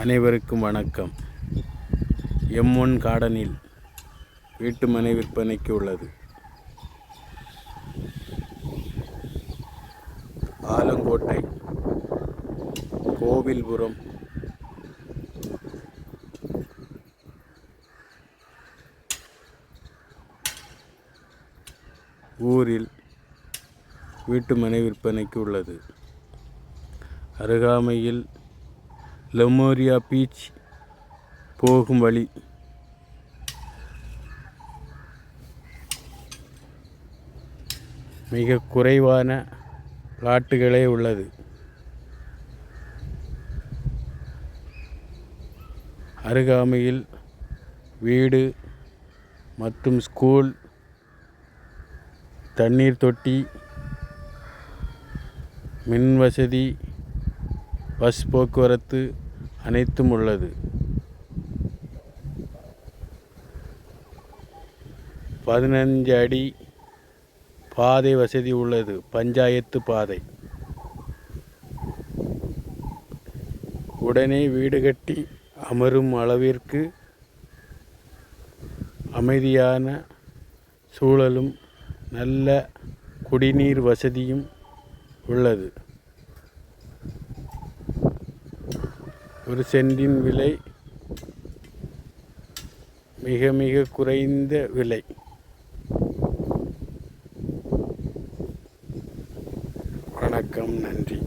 அனைவருக்கும் வணக்கம். M one கார்டனில் வீட்டுமனை விற்பனைக்கு உள்ளது. ஆலங்கோட்டை கோவில்புரம் ஊரில் வீட்டுமனை விற்பனைக்கு உள்ளது. அருகாமையில் லெமோரியா பீச் போகும் வழி. மிக குறைவான பிளாட்டுகளே உள்ளது. அருகாமையில் வீடு மற்றும் ஸ்கூல் தண்ணீர் தொட்டி மின் வசதி பஸ் போக்குவரத்து அனைத்தும் உள்ளது. பதினஞ்சு அடி பாதை வசதி உள்ளது. பஞ்சாயத்து பாதை. உடனே வீடு கட்டி அமரும் அளவிற்கு அமைதியான சூழலும் நல்ல குடிநீர் வசதியும் உள்ளது. ஒரு சென்டின் விலை மிக மிக குறைந்த விலை. வணக்கம் நன்றி.